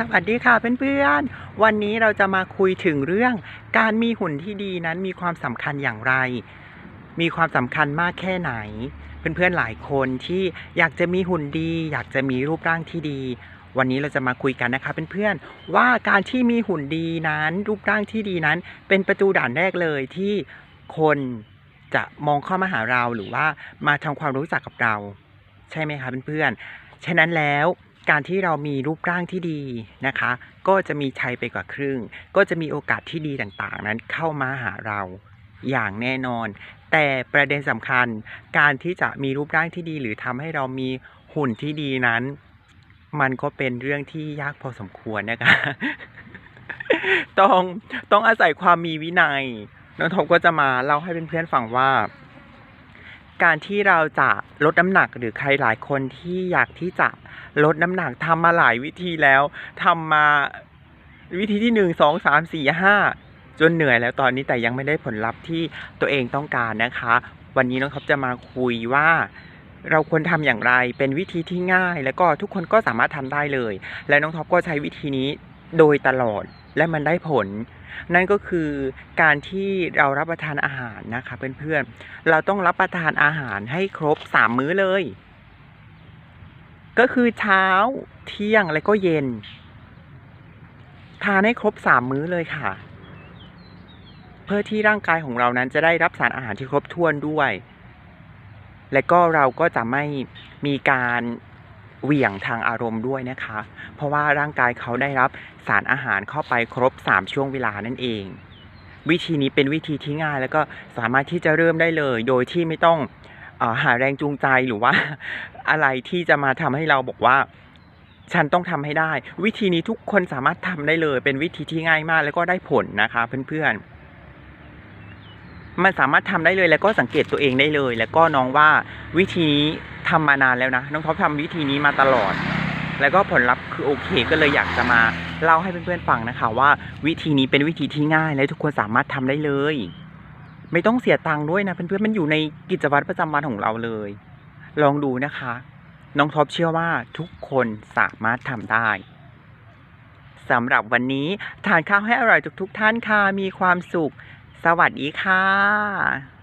สวัสดีค่ะเพื่อนๆ วันนี้เราจะมาคุยถึงเรื่อง การมีหุ่นที่ดีนั้นมีความสำคัญอย่างไร มีความสำคัญมากแค่ไหน เพื่อนๆหลายคนที่อยากจะมีหุ่นดี อยากจะมีรูปร่างที่ดี วันนี้เราจะมาคุยกันนะคะเพื่อนๆว่าการที่มีหุ่นดีนั้น รูปร่างที่ดีนั้น เป็นประตูด่านแรกเลยที่คนจะมองเข้ามาหาเราหรือว่ามาทำความรู้จักกับเรา ใช่ไหมคะเพื่อนๆฉะนั้นแล้ว การที่เรามีรูปร่างที่ดีนะคะ ก็จะมีชัยไปกว่าครึ่ง ก็จะมีโอกาสที่ดีต่างๆ นั้นเข้ามาหาเราอย่างแน่นอน แต่ประเด็นสำคัญการที่จะมีรูปร่างที่ดี หรือทำให้เรามีหุ่นที่ดีนั้น มันก็เป็นเรื่องที่ยากพอสมควรนะคะต้องต้องอาศัยความมีวินัยน้องทบก็จะมาเล่าให้เพื่อนๆฟังว่า การที่เราจะลดน้ำหนักหรือใครหลายคนที่อยากที่จะลดน้ำหนักทำมาหลายวิธีแล้วทำมาวิธีที่หนึ่งสองสามสี่ห้าจนเหนื่อยแล้วตอนนี้แต่ยังไม่ได้ผลลัพธ์ที่ตัวเองต้องการนะคะ วันนี้น้องท็อปจะมาคุยว่าเราควรทำอย่างไรเป็นวิธีที่ง่าย แล้วก็ทุกคนก็สามารถทำได้เลย และน้องท็อปก็ใช้วิธีนี้โดยตลอด และมันได้ผล นั่นก็คือการที่เรารับประทานอาหารนะคะเพื่อนๆเราต้องรับประทานอาหารให้ครบสามมื้อเลย ก็คือเช้าเที่ยงและก็เย็น ทานให้ครบสามมื้อเลยค่ะ เพื่อที่ร่างกายของเรานั้นจะได้รับสารอาหารที่ครบถ้วนด้วย และก็เราก็จะไม่มีการ เหวี่ยงทางอารมณ์ด้วยนะคะ เพราะว่าร่างกายเขาได้รับสารอาหารเข้าไปครบ 3 ช่วงเวลานั่นเอง วิธีนี้เป็นวิธีที่ง่ายแล้วก็สามารถที่จะเริ่มได้เลย โดยที่ไม่ต้องอหาแรงจูงใจหรือว่าอะไรที่จะมาทำให้เราบอกว่า ฉันต้องทำให้ได้ วิธีนี้ทุกคนสามารถทำได้เลย เป็นวิธีที่ง่ายมากแล้วก็ได้ผลนะคะเพื่อนๆมันสามารถทำได้เลยแล้วก็สังเกตตัวเองได้เลย แล้วก็น้องว่าวิธีนี้ ทำมานานแล้วนะ น้องท็อปทำวิธีนี้มาตลอด แล้วก็ผลลัพธ์คือโอเค ก็เลยอยากจะมาเล่าให้เพื่อนๆฟังนะคะ ว่าวิธีนี้เป็นวิธีที่ง่าย และทุกคนสามารถทำได้เลย ไม่ต้องเสียตังค์ด้วยนะเพื่อนๆมันอยู่ในกิจวัตรประจำวันของเราเลย ลองดูนะคะ น้องท็อปเชื่อว่าทุกคนสามารถทำได้สำหรับวันนี้ทานข้าวให้อร่อยทุกๆ ท่านค่ะมีความสุข สวัสดีค่ะ